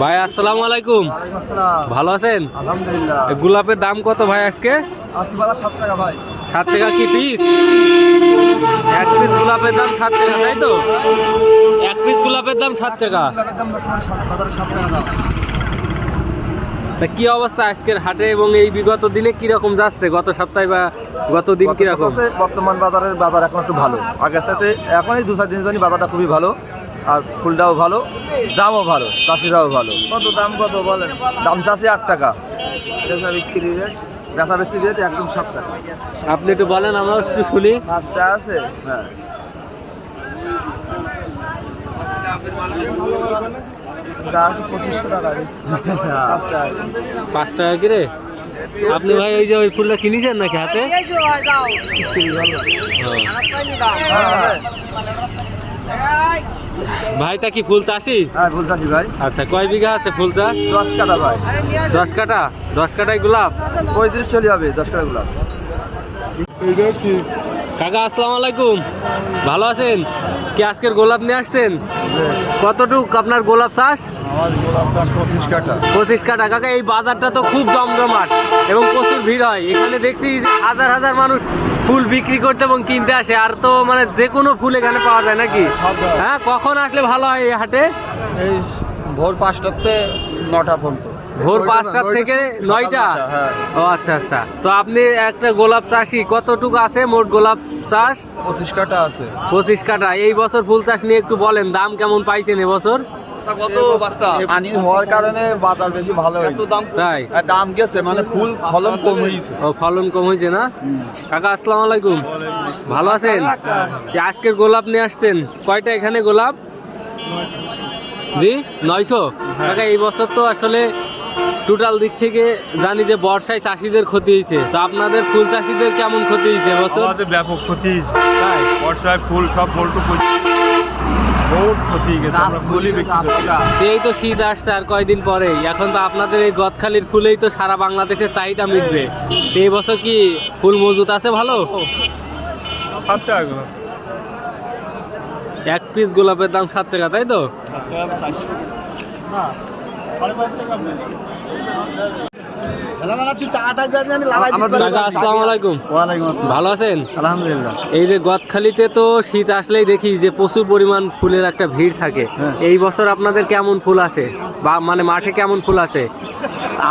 ভাই আসসালামু আলাইকুম। ভালো আছেন? আলহামদুলিল্লাহ। গোলাপের দাম কত ভাই আজকে? সাত টাকা কি পিস এক পিস গোলাপের দাম সাত টাকা তাই তো? এক পিস গোলাপের দাম সাত টাকা। তা কি অবস্থা আজকের হাটে এবং এই বিগত দিনে কীরকম যাচ্ছে? গত সপ্তাহে বা গত দিন গত কীরকম? বর্তমান বাজারের বাজার এখন একটু ভালো। আগের সাথে এখন এই দু চার দিন বাজারটা খুবই ভালো। আর ফুলটাও ভালো দামও ভালো চাষিরাও ভালো। কত দাম কত বলেন? দাম চাষি আট টাকা। বেচা বিক্রি রেট বেচা বেশি রেট একদম সাত টাকা। আপনি একটু বলেন আমরা একটু শুনি। পাঁচটা আছে? হ্যাঁ। যা আছে পঁচিশশো টাকা পাঁচ টাকা। পাঁচ টাকা কিরে আপনি ভাই ওই যে ওই ফুলটা কিনেছেন নাকি হাতে? ও। ভাই তা কি ফুল চাষি? হ্যাঁ বলছি ভাই। আচ্ছা কয় বিঘা আছে ফুল চাষ? দশ কাটা ভাই। দশ কাটা? দশ কাটায় গোলাপ? পঁয়ত্রিশ চলে হবে দশ কাটা গোলাপ। কাকা আসসালামু আলাইকুম। ভালো আছেন? কি আজকের গোলাপ নিয়ে আসছেন? কতটুক আপনার গোলাপ চাষ? পঁচিশ কাটা কাকা এই বাজারটা তো খুব জমজমাট এবং প্রচুর ভিড় হয়। এখানে দেখছি হাজার হাজার মানুষ ফুল বিক্রি করতে এবং কিনতে আসে। আর তো মানে যে কোনো ফুল এখানে পাওয়া যায় নাকি? হ্যাঁ কখন আসলে ভালো হয় এই হাটে? এই ভোর পাঁচটাতে নটা পর্যন্ত। ভোর পাঁচটা থেকে নয়টা? হ্যাঁ। ও আচ্ছা আচ্ছা। তো আপনি একটা গোলাপ চাষি কতটুকু আছে মোট গোলাপ চাষ? পঁচিশ কাটা আছে। পঁচিশ কাটা এই বছর ফুল চাষ নিয়ে একটু বলেন দাম কেমন পাইছেন এবছর? কত পানি হওয়ার কারণে বাজার বেশি ভালো হয়েছে তাই? দাম গেছে মানে ফুল ফলন কম হয়েছে ও ফলন কম হয়েছে না? কাকা আসসালামু আলাইকুম। ভালো আছেন? আজকের গোলাপ নিয়ে আসছেন কয়টা এখানে গোলাপ? জি নয়শো? কাকা এই বছর তো আসলে টোটাল দিক থেকে জানি যে বর্ষায় চাষিদের ক্ষতি হয়েছে। তো আপনাদের ফুল চাষিদের কেমন ক্ষতি হয়েছে এবছর আমাদের ব্যাপক ক্ষতি তাই? বর্ষায় ফুল সব বল্টু বহুত ক্ষতি গেছে আমরা ফুলই বিক্রি এই তো শীত আসছে আর কয়দিন পরেই এখন তো আপনাদের এই গদখালির ফুলেই তো সারা বাংলাদেশের চাহিদা মিটবে। এই বছর কি ফুল মজুত আছে ভালো? সাত টাকা এক পিস গোলাপের দাম সাত টাকা তাই তো? আসসালাম ভালো আছেন? আলহামদুলিল্লাহ এই যে গদখালিতে তো শীত আসলেই দেখি যে প্রচুর পরিমাণ ফুলের একটা ভিড় থাকে। এই বছর আপনাদের কেমন ফুল আছে? বা মানে মাঠে কেমন ফুল আছে?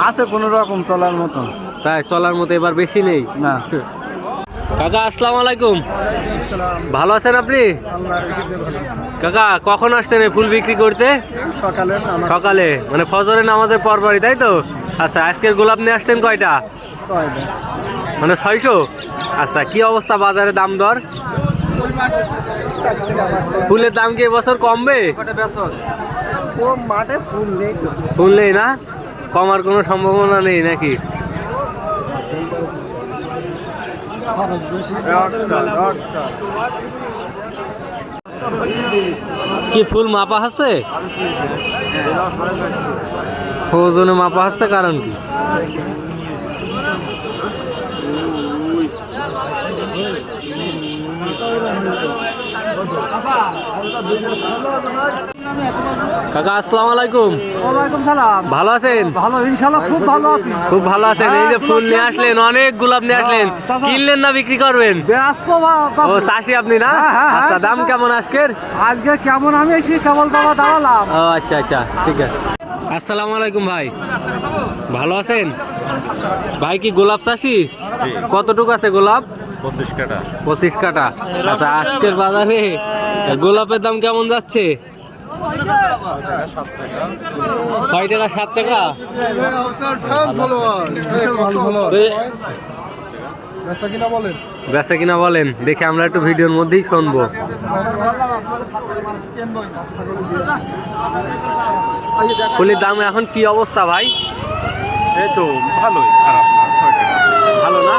আছে কোনো রকম চলার মতন। তাই চলার মতো এবার বেশি নেই। না। কাকা আসসালামু আলাইকুম। ভালো আছেন আপনি? কাকা কখন আসতেন ফুল বিক্রি করতে? সকালে সকালে মানে ফজরের নামাজের পরপরই তাই তো? আচ্ছা আজকের গোলাপ নিয়ে আসতেন কয়টা? মানে ছয়শো? আচ্ছা কি অবস্থা বাজারে দাম দর? ফুলের দাম কি এবছর কমবে? ফুল নেই না? কমার কোনো সম্ভাবনা নেই নাকি? কি ফুল মাপা আছে? ওজনে মাপা আছে কারণ কি? কাকা আসসালামু আলাইকুম। ওয়ালাইকুম সালাম। ভালো আছেন? ভালো ইনশাআল্লাহ খুব ভালো আছি। খুব ভালো আছেন। এই যে ফুল নিয়ে আসলেন অনেক গোলাপ নিয়ে আসলেন। কিনলেন না বিক্রি করবেন? ও চাষি আপনি না? হ্যাঁ, হ্যাঁ, হ্যাঁ, আচ্ছা দাম কেমন আজকের? আজকে কেমন আমি এসে কেবল বাবা দাঁড়ালাম। ও আচ্ছা আচ্ছা ঠিক আছে। আসসালামু আলাইকুম ভাই। ভালো আছেন? ভাই কি গোলাপ চাষি? কতটুকু আছে গোলাপ? পঁচিশ কাটা পঁচিশ কাটা আচ্ছা আজকের বাজারে গোলাপের দাম কেমন যাচ্ছে? ছয় টাকা, সাত টাকা? বেচা কিনা বলেন, দেখে আমরা একটু ভিডিওর মধ্যেই শুনব। ফুলের দাম এখন কি অবস্থা ভাই? এই তো ভালোই, খারাপ না, ছয় টাকা। ভালো না?